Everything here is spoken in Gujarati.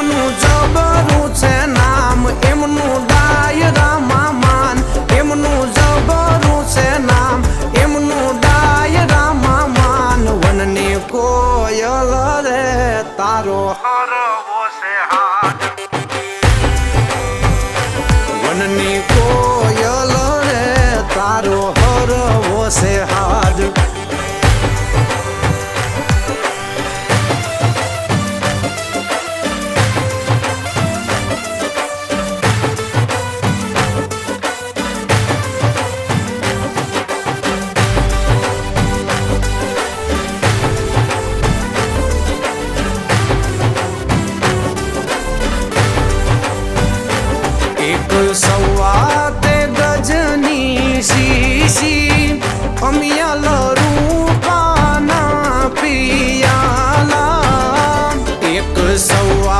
એમનું જબરું છે નામ, એમનું ડાયરામાં માન એમનું જબરું છે નામ, એમનું ડાયરામાં માન વનની કોયલ રે, તારો હરવો છે વનની કોયલ રે, તારો હરવો છે હાથ. એક સવાતે ગજની શીશી અમિયા લરું પાના પિયાલા. એક સવા